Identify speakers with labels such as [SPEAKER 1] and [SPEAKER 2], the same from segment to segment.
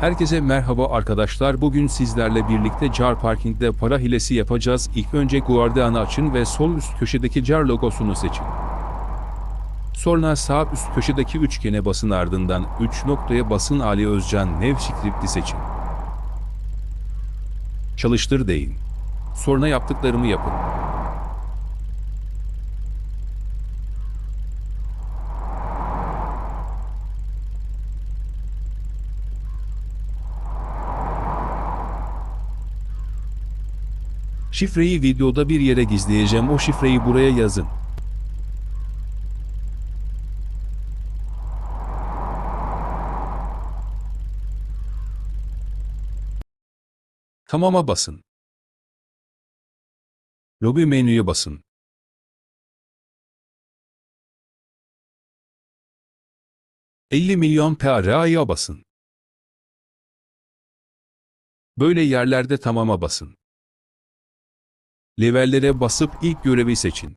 [SPEAKER 1] Herkese merhaba arkadaşlar. Bugün sizlerle birlikte Jar Parking'de para hilesi yapacağız. İlk önce Guardian'ı açın ve sol üst köşedeki Jar logosunu seçin. Sonra sağ üst köşedeki üçgene basın ardından 3 noktaya basın Ali Özcan Nev Script'i seçin. Çalıştır deyin. Sonra yaptıklarımı yapın. Şifreyi videoda bir yere gizleyeceğim. O şifreyi buraya yazın. Tamama basın. Lobi menüye basın. ...50 milyon PRA'ya basın. Böyle yerlerde tamama basın. Levellere basıp ilk görevi seçin.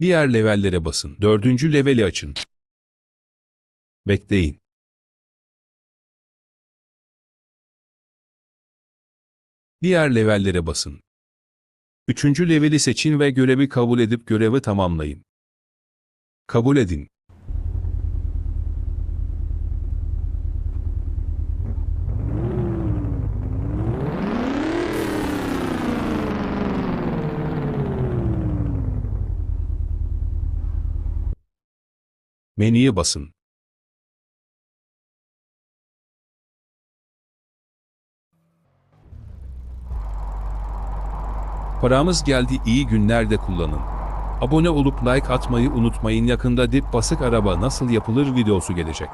[SPEAKER 1] Diğer levellere basın. Dördüncü leveli açın. Bekleyin. Diğer levellere basın. Üçüncü leveli seçin ve görevi kabul edip görevi tamamlayın. Kabul edin. Menüye basın. Paramız geldi iyi günlerde kullanın. Abone olup like atmayı unutmayın yakında dip basık araba nasıl yapılır videosu gelecek.